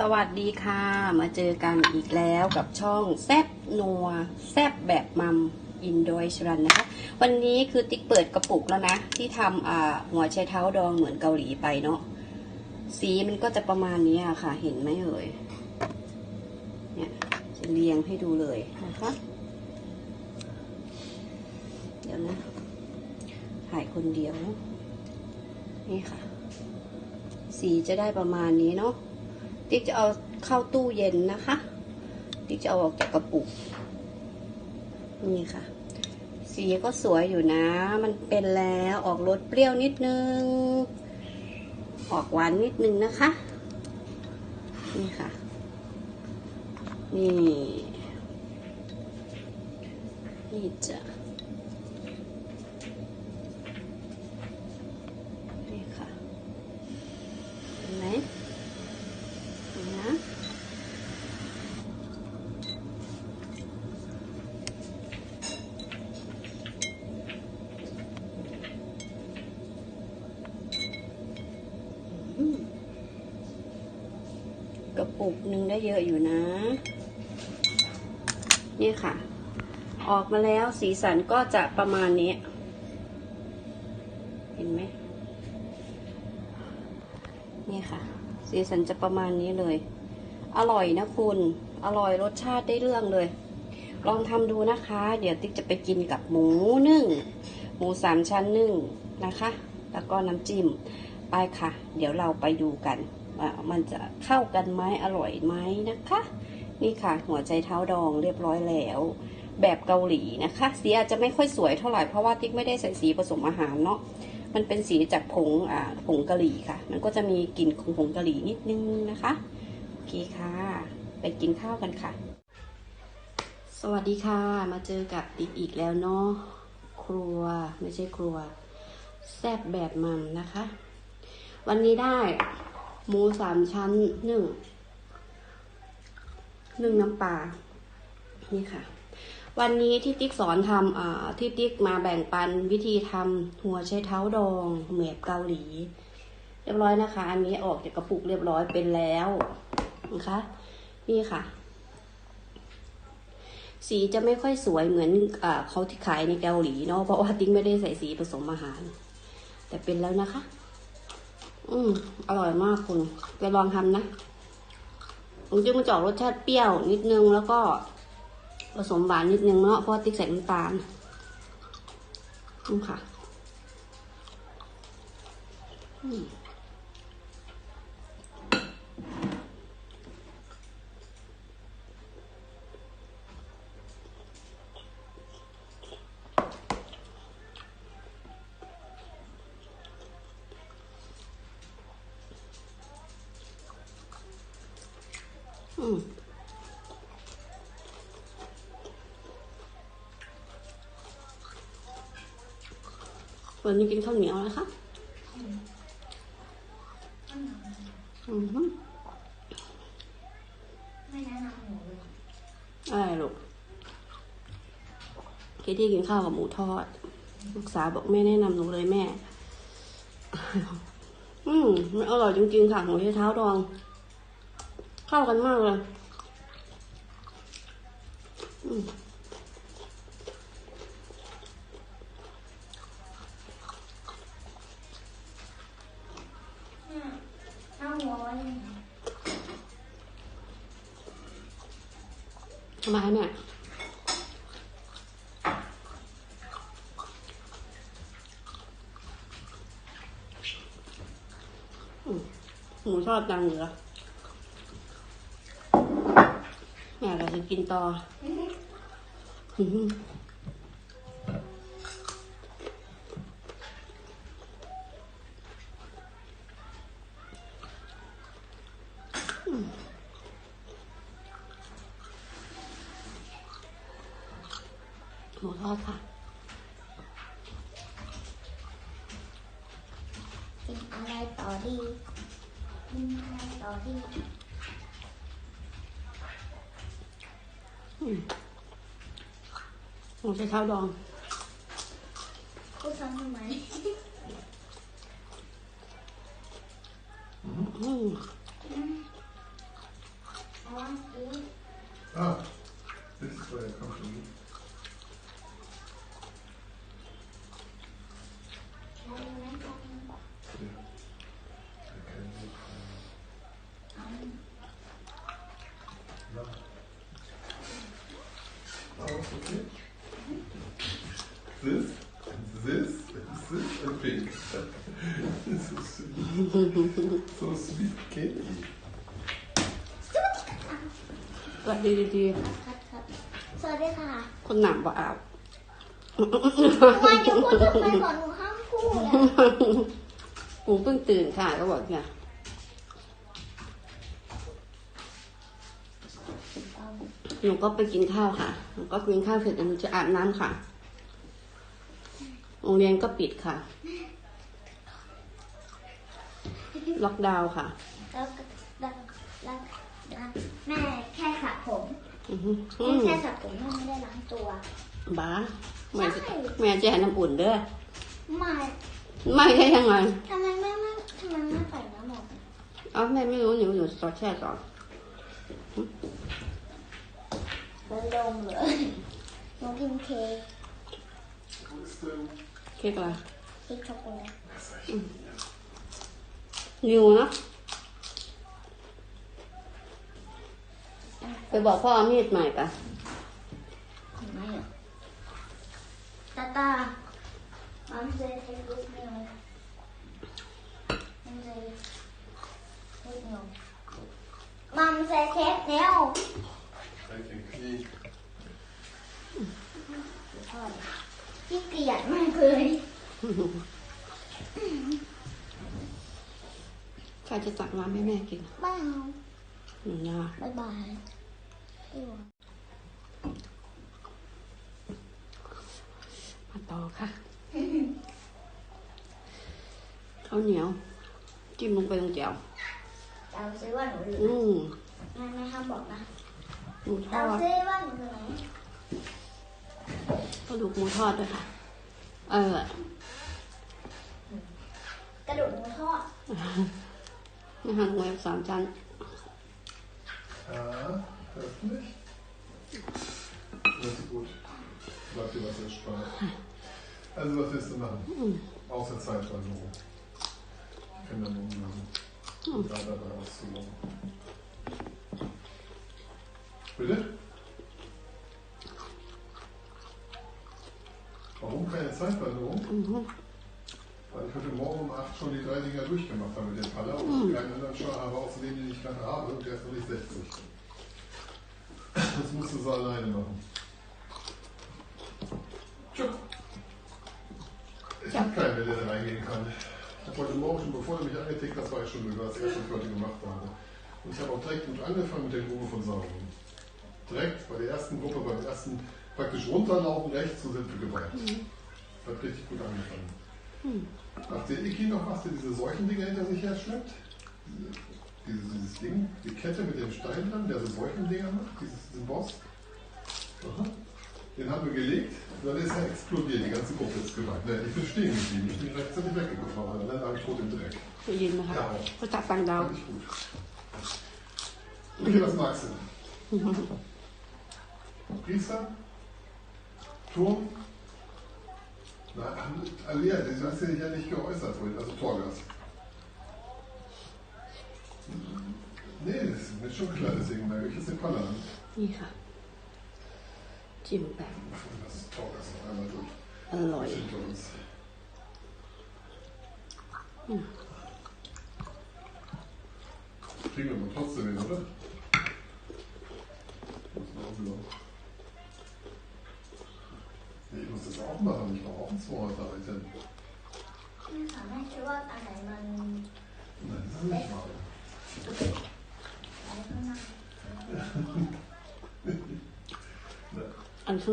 สวัสดีค่ะ มาเจอกันอีกแล้วกับช่องแซบนัวแซบแบบมัมอินโดยชรันนะคะ วันนี้คือติ๊กเปิดกระปุกแล้วนะ ที่ทำหัวไชเท้าดองเหมือนเกาหลีไปเนาะสีมันก็จะประมาณนี้ค่ะ เห็นไหมเอ่ยเนี่ยจะเรียงให้ดูเลยนะคะ เดี๋ยวนะถ่ายคนเดียวนี่ค่ะ สีจะได้ประมาณนี้เนาะ ติ๊กจะเอาเข้าตู้เย็นนะคะ ติ๊กจะเอาออกจากกระปุก นี่ค่ะ สีก็สวยอยู่นะ มันเป็นแล้วออกรสเปรี้ยวนิดนึง ออกหวานนิดนึงนะคะ นี่ค่ะ นี่นี่จ้ะนี่ค่ะ เห็นไหม นี่นะอืมกระปุกหนึ่งได้เยอะอยู่นะ นี่ค่ะ ออกมาแล้วสีสันก็จะประมาณนี้ เห็นไหมนี่ค่ะ สีสันจะประมาณนี้เลย อร่อยนะคุณ อร่อยรสชาติได้เรื่องเลย ลองทำดูนะคะ เดี๋ยวติ๊กจะไปกินกับหมูนึ่ง หมูสามชั้นนึ่งนะคะ แล้วก็น้ำจิ้ม ไปค่ะ เดี๋ยวเราไปดูกันว่ามันจะเข้ากันไหมอร่อยไหมนะคะ นี่ค่ะ หัวใจเท้าดองเรียบร้อยแล้ว แบบเกาหลีนะคะ สีอาจจะไม่ค่อยสวยเท่าไหร่เพราะว่าติ๊กไม่ได้ใส่สีผสมอาหารเนาะมันเป็นสีจากผงอ่าผงกะหรี่ค่ะ มันก็จะมีกลิ่นของผงกะหรี่นิดนึงนะคะโอเคค่ะ ไปกินข้าวกันค่ะ สวัสดีค่ะ มาเจอกับติ๊กอีกแล้วเนาะครัวไม่ใช่ครัว แซ่บแบบมัมนะคะ วันนี้ได้หมูสามชั้นหนึ่ง นึ่งน้ำปลา นี่ค่ะ วันนี้ที่ติ๊กสอนทำอ่าที่ติ๊กมาแบ่งปันวิธีทำหัวไชเท้าดองเหมือบเกาหลี เรียบร้อยนะคะ อันนี้ออกจากกระปุกเรียบร้อยเป็นแล้วนะคะ นี่ค่ะ สีจะไม่ค่อยสวยเหมือนอเขาที่ขายในเกาหลีเนาะ เพราะว่าติ๊กไม่ได้ใส่สีผสมอาหาร แต่เป็นแล้วนะคะ อืมอร่อยมากคุณไปลองทำนะ ผมจึงมันจะออกรสชาติเปรี้ยวนิดนึงแล้วก็ผสมหวานนิดนึงเนาะเพราะว่าติ๊กใส่น้ำตาลนี่ค่ะ อืม วันนี้กินข้าวเหนียวนะคะอือฮึไม่แนะนำหนูเลยอะไรลูกเคที่กินข้าวกับหมูทอด ลูกสาวบอกแม่แนะนำหนูเลยแม่ อืมมันอร่อยจริงๆค่ะหัวไชเท้าดอง เข้ากันมากเลย อืม เอาหัวไว้เลยนะ ทำไมคะเนี่ยหมูทอดดังเหลือแม่เราจะกินต่ออืม หมูทอดค่ะกินอะไรต่อดีกินอะไรต่อดีหมูใช้เท้าดองพูดซ้ำทำไมอืม this, and this, and this, and pink. so sweet. so sweet candy. สวัสดีดีครับครับสวัสดีค่ะๆคนหนามบ่อาบทำไมจะพูดทำไมก่อนหนูห้ามพูดอะกูเพิ่งตื่นค่ะก็บอกเนี่ยหนูก็ไปกินข้าวค่ะหนูก็กินข้าวเสร็จแล้วหนูจะอาบน้ำค่ะ โรงเรียนก็ปิดค่ะ ล็อกดาวน์ค่ะ แล้วก็แล้วแล้วแล้วแม่แค่สระผมอือหืออืแม่มแค่สระผมแม่ไม่ได้ล้างตัว บ้าแม่จะใช่ แม่จะให้น้ำอุ่นเด้อไม่ไม่ได้ยังไง ทำไมแม่ไม่ทำไมแม่ใส่น้ำหมดเอ้าแม่ไม่รู้หนูอยู่ซอสแช่ก่อนเป็นลมเลยหนูกินเค้ก Wo ist denn? เค้กอะไรเค้กช็อกโกแลตนิวเนอะไปบอกพ่อเอามีดใหม่ปะไม่อะตาตา Mom said take this meal. Mom said take meal. Mom said take meal. I can clean. ขี้เกียจมากเลยใครจะตักน้ำให้แม่กินบ้าหนูนาบายบายอิ๋วมาต่อค่ะข้าวเหนียว จิ้มลงไปตรงแจ่วเราซื้อว่าหนูอยู่อืมแม่ไม่ห้ามบอกนะหมูทเราอดซื้อว่าหนูอยู่ไหน กระดูกหมูทอดด้วยค่ะ เออก ระดูกหมูทอด นี่หั่นไว้สามชั้น Ja, hörst du mich? Das ist gut. Bleibt dir was erspart. Also, was willst du machen? Außer Zeitwanderung. Kinder umlassen. Und da dabei auszulaufen. Bitte? Warum keine Zeitveränderung? Mhm. Weil ich heute Morgen um 8 schon die drei Dinger durchgemacht habe mit dem Faller und keinen anderen Schal habe, außer dem, den ich gerade habe und der ist noch nicht 60. Das musst du so alleine machen. Tschüss. Ich ja. habe keinen, der da reingehen kann. Ich habe heute Morgen schon, bevor du mich angetickt das war ich schon über das erste, was ich heute gemacht habe. Und ich habe auch direkt mit angefangen mit der Gruppe von Sauron. Direkt bei der ersten Gruppe, beim ersten praktisch runterlaufen rechts so sind wir gebremst. Mhm. Hat richtig gut angefangen. Mhm. Macht der Iki noch was, der diese Seuchendinger hinter sich her schleppt? Dieses, dieses, Ding, die Kette mit dem Stein dran, der so Seuchendinger macht, dieses, diesen Boss. Aha. Den haben wir gelegt, dann ist er explodiert, die ganze Gruppe ist gewandt. Ne, ich bin stehen geblieben, ich bin rechtzeitig weggekommen, aber dann war ich tot im Dreck. Für jeden Tag. Ja, das darf man da. Fand ich gut. Okay, was magst du? Priester? Turm? Nein, Alia, du hast dich ja nicht geäußert vorhin, also Torgas. Nee, das ist mir schon klar, deswegen merke ich jetzt den Paller an. นี่ค่ะจิ้มแบบ Machen wir das Torgas noch einmal durch. อร่อย Hinter uns. Kriegen wir aber trotzdem hin, oder? Muss man auch wieder. Nee, ich muss das auch machen. Ich brauche auch ein 200 Item. แม่ถามแม่คิดว่าอันไหนมัน Nein, das ist nicht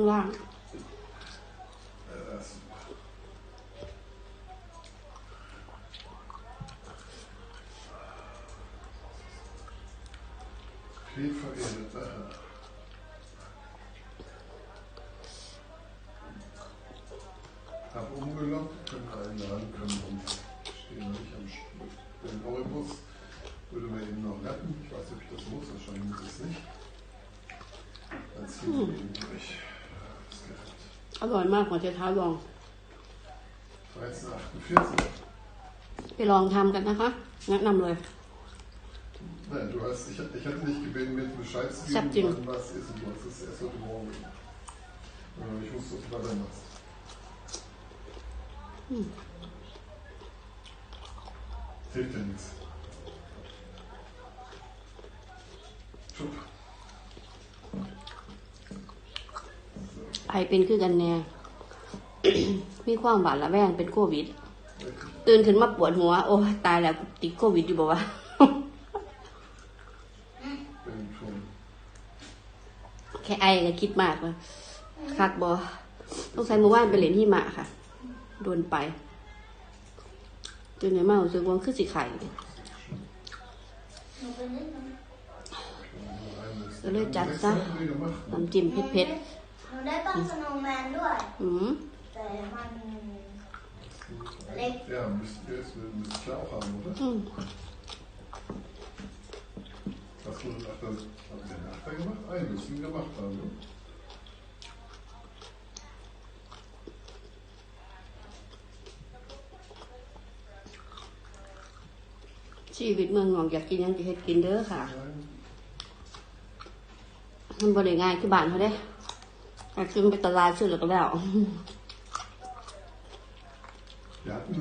wahr. umgelockt, können einladen, können uns stehen noch nicht am Stück. Den Euribus würde man eben noch retten. Ich weiß nicht, ob ich das muss, wahrscheinlich muss ich es nicht. Dann ziehen wir ihn durch. Ja, das gerettet. อร่อยมากหัวใจเท้าลอง 1348. ไปลองทำกันนะคะ แนะนำเลย Nein, du hast, ich, ich hatte dich gebeten, mir Bescheid zu Ich hab geben, den- wann was ist und du hast es erst heute Morgen gemacht. Äh, Ich wusste, was du weiter machst. Hilft ja nichts. Schub. ไอเป็นคือกันแน่ มีความหวาดระแวงเป็นโควิด Richtig. ตื่นขึ้นมาปวดหัว โอ้ยตายแล้วติดโควิดอยู่บ่วะ Bin schon. แค่ไอก็คิดมากเลยคักบอต้องใช้มือว่านไปเล่นหิมะค่ะ โดนไปจนไหนมารู้สึกว่าคือสิไข่หนูไปนิดนึง So Soll ich das Sechs sagen? haben wir gemacht. Ne? น้ำจิ้มเผ็ดหนูได้ปั้นสโนว์แมนด้วยๆอืมแต่มันเล็ก Ja, müsst ihr es müsst ihr auch haben, oder? อืม Hast du den Achter, haben Sie den Achter gemacht? Einen müssen wir gemacht haben. Ne? ชีวิตเมืองนอกอยากกินหยังจะเฮ็ดกินเด้อค่ะ Nein. มันบ่ได้ง่ายคือบ้านเขาเด้อยากซื้อไปตลาดซื้อแล้วก็แล้ว Wir hatten.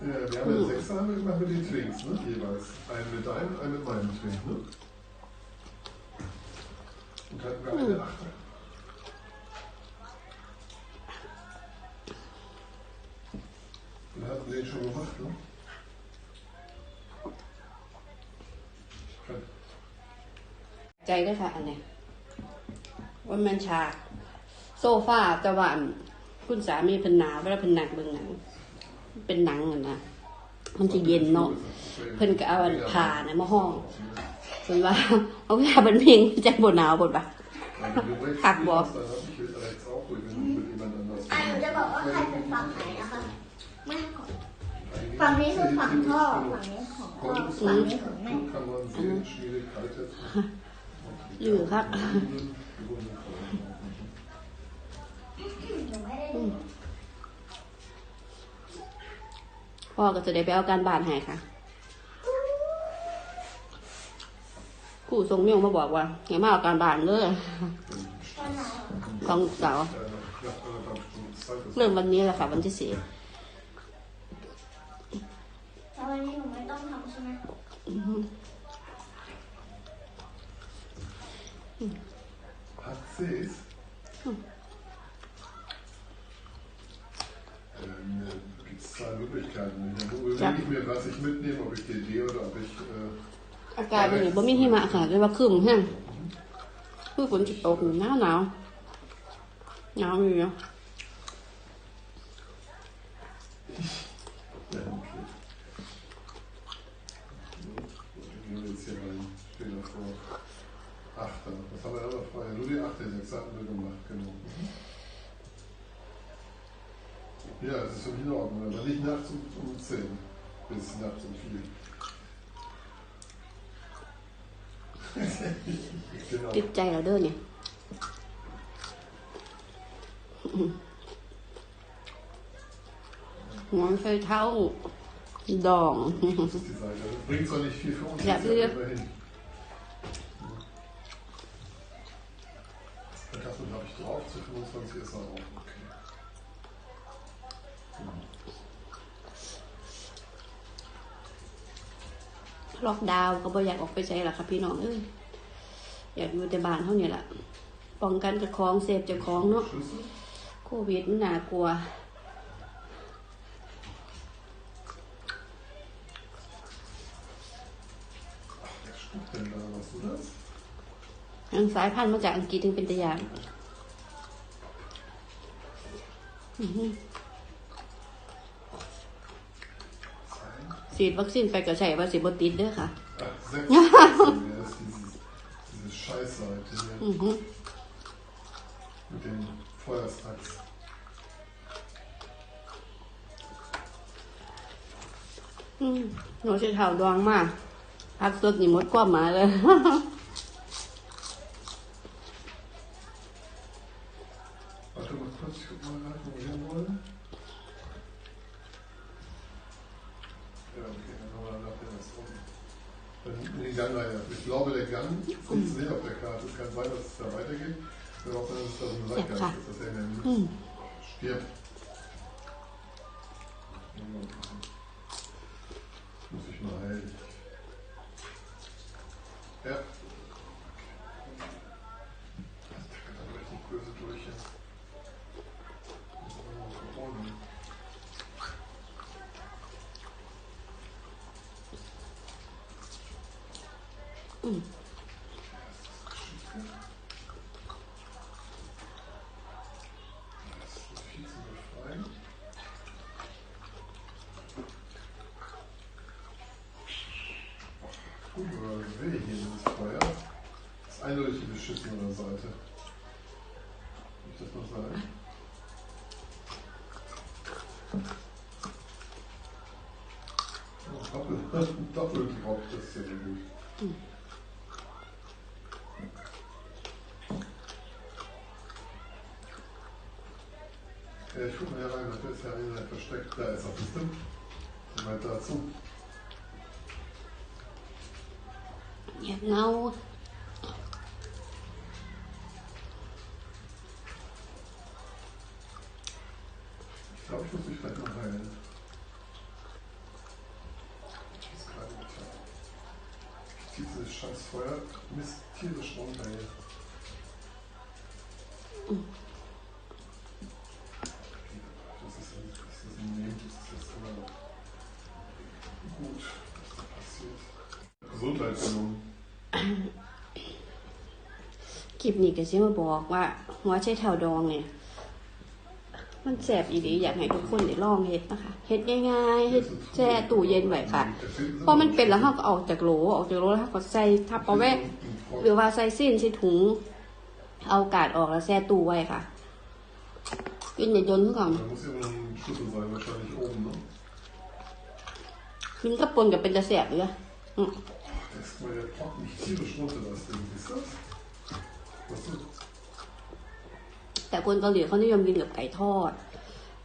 Äh, wir haben ja sechs haben wir gemacht mit den Twinks, ne? Jeweils. Einen mit deinem, einen mit meinem Twink, ne? Und hatten wir eine Achter. ใจเด้อค่ะ อันเนี้ยว่ามันฉากโซฟาแต่ว่าอันคุณสามีเพิ่นหนาวเวลาเพิ่นหนักเบิ่งหนัง เป็นหนังอะนะมันจะเย็นเนาะเพิ่นก็เอาอันผ้านะมาห้องเพิ่นว่าเอาผ้าบันเพ็งใจบ่หนาวบ่ปะ Wenn du rechts Kack, spielst, boah. dann hab ich mit rechts auch ruhig, wenn du mit jemand anders อะหนูจะบอกว่าใครเป็นฝั่งไหนนะ ฝั่งนี้คือฝั่งพ่อฝั่งนี้ของพ่อฝั่งนี้ของแม่ kann man sehen, Schwierigkeit jetzt. หรือครับ หนูไม่ได้ดูพ่อก็จะได้ไปเอาการบ้านให้ค่ะครูทรงเมียงมาบอกว่าให้มาเอาการบ้านเลยตอนไหนของลูกสาว Knapp anderthalb Stunden Zeit. Das เริ่มวันนี้แหละค่ะ วันที่สี่ ววันนี้หนูไม่ต้องทำใช่ไหม hat sie es. Ähm, Gibt es zwei Möglichkeiten. Ich überlege Ja. ich mir, was ich mitnehme, ob ich DD oder ob ich. Äh, อากาศวันนี้บ่มีหิมะค่ะเลยว่าครึ้มแห้งคือฝนจะตกหนาวหนาวหนาวอยู่เนาะ ja, okay. So, gehen wir jetzt hier rein. Stehen davor. Achter. Was haben wir da noch vorher? Nur die Achter, die sechs hatten wir gemacht, genau. Mhm. Ja, das ist für mich in Ordnung, aber nicht nachts um, um 10 bis nachts um 4. genau. ติดใจเราเด้อเนี่ยหัวไฟเท้าดอง Das ist die Seite. Das bringt zwar nicht viel für uns, Ja, das ist wir- immerhin. Kartoffeln habe ich drauf, zu 25 ist er auch okay. ล็อกดาวน์ก็บ่อยากออกไปใช้หรอกค่ะพี่น้องเอ้ยอยากอยู่แต่บ้านเท่านี้แหละป้องกันเจะคล้าของเซฟเจะคล้าของเนาะโควิดมันน่ากลัว Der Stuchhändler, warst du das? ยังสายพันธุ์มาจากอังกฤษถึงเป็นตะยานอื้อหือ Sein? ฉีดวัคซีนไปก็ใช่ว่าสิบติดเด้อค่ะ Ach, sechs. ja, das ist dieses, diese Scheißseite hier อือหือ mit den Feuerstacks. อืมหนูใช้เท้าดวงมากพักสดนี่หมดความหมายเลย Warte mal kurz, ich guck mal rein, wo wir hinwollen. Ja, Dann den Gang rein. Ich glaube, der Gang nicht auf der Karte. Es kann sein, dass es da weitergeht. Wir hoffen, dass es da so ein Seitgang klar. ist, dass er in der Hm. stirbt. Mm. Das ist viel zu befreien. Gut, aber will hier dieses Feuer. Das ist eindeutig die beschissenere Seite. Will ich das noch sagen? Oh, Doppel, Doppeldrauf, das ist ja sehr gut. Ja, ich guck mal hier rein, da ist ja einer versteckt. Da ist er, siehst du? Soweit dazu. เงียบเงา Ich glaube, ich muss mich vielleicht mal heilen. Ich weiß gerade nicht. Ich ziehe dieses scheiß Feuer Mist tierisch runter hier. ลิปนี้ก็สิมาบอกว่าหัวใช้เท่าดองเนี่ย มันแสบอีหลีอยากให้ทุกคนได้ลองเฮ็ดนะคะเฮ็ดง่ายๆเฮ็ดแช่ตู้เย็นไว้ค่ะพอมันเป็นแล้วเราก็ออกจากโหลออกจากโหลแล้วเราก็ใส่ทับเอาไว้หรือว่าใส่ซีนใส่ถุง เอากาศออกแล้วแช่ตู้ไว้ค่ะกินอย่าจนกค Da muss ja noch ein Schlüssel sein, wahrscheinlich oben, ne? ำกินกับปนกับเป็นตะแสบเลยอืม Das ist mal der Tropfen tierisch runter, das Ding. Siehst du das? แต่คนเกาหลีเขานิยมกินกับไก่ทอด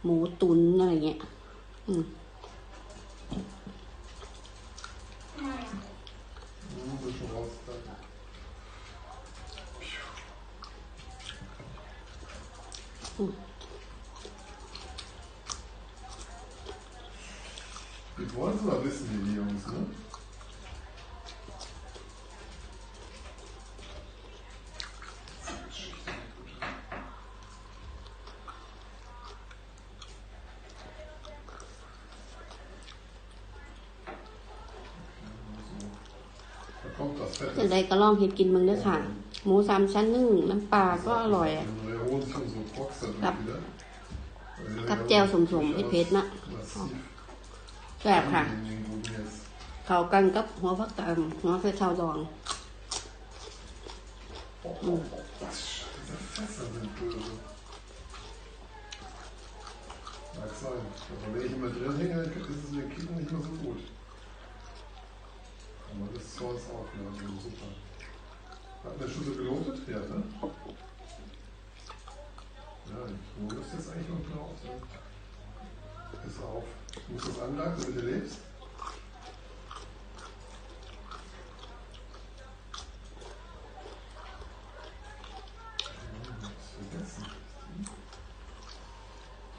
หมูตุ๋นอะไรเงี้ย อืมอีกวันละ wissen wir nirgends, ne? ใดก็ลองเห็ดกินมึงเด้อค่ะ หมูสามชั้นนึ่งน้ำปลาก็อร่อยกับกับแจวสมสมเผ็ดๆนะแซ่บค่ะ เขากันกับหัวฟักตังหัวไฟเทาดองอืม Aber das Zoll ist auch ja, so super. Hat der Schüssel gelotet? Ja, ne? Ja, du musst jetzt eigentlich noch blau sein. Pass auf. Du musst das anleiten, damit du lebst.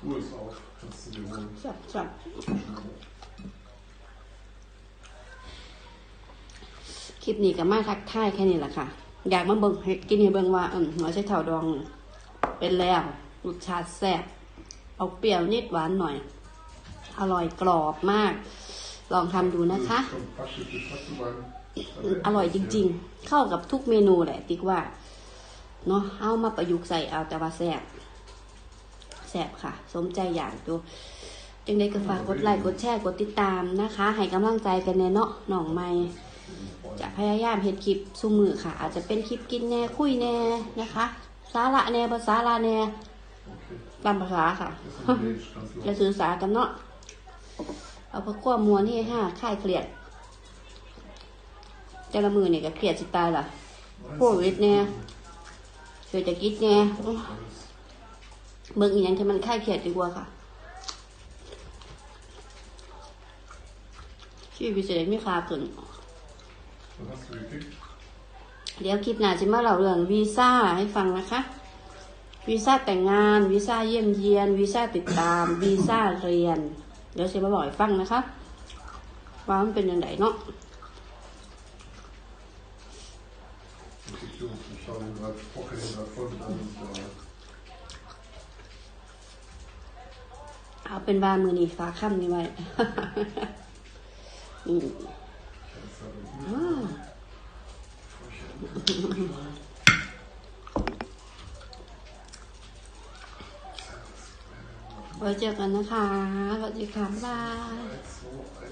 Ruhe ist auf, kannst du dir holen. แซ่ คลิปนี้ก็มาทักทายแค่นี้แหละค่ะ อยากมาเบิ่งกินให้เบิ่งว่าเออหัวไชเท้าดอง เป็นแล้วรสชาติแซ่บเอาเปรี้ยวนิดหวานหน่อย อร่อยกรอบมาก ลองทำดูนะคะ อร่อยจริง ๆ เข้ากับทุกเมนูแหละ ติ๊กว่าเนาะเอามาประยุกต์ใส่เอาแต่ว่าแซ่บแซ่บค่ะ สมใจอยากดูจึงได้ก็ฝากกดไลค์กดแชร์กดติดตามนะคะ ให้กำลังใจกันแน่เนาะหน่องไม่ จะพยายามเฮ็ดคลิปสู้มือค่ะ อาจจะเป็นคลิปกินแน่คุยแน่นะคะสาระแน่ภาษาลาแน่ Okay, ตามภาษาค่ะจะสื่อสารกันเนาะเอาเพื่อควมวลที่ห้าค่ายเครียดแต่ละมือเนี่ยก็เครียดสิตายล่ะโควิดเนี่ยเศรษฐกิจเนี่ยเบิ่งอีหยังที่มันคลายเครียดดีกว่าค่ะชีวิตจะได้มีค่าขึ้น Was hast du gekriegt? เดี๋ยวคลิปหน้าจะมาเล่าเรื่องวีซ่าให้ฟังนะคะ วีซ่าแต่งงาน วีซ่าเยี่ยมเยียน วีซ่าติดตาม วีซ่าเรียน เดี๋ยวจะมาบอกให้ฟังนะคะ ว่ามันเป็นยังไงเนาะเอาเป็นว่ามือนี่ฝาค่ำนี่ไว้ นี่ Ich habe es อ่า ไว้เจอกันนะคะ สวัสดีค่ะบ๊ายบาย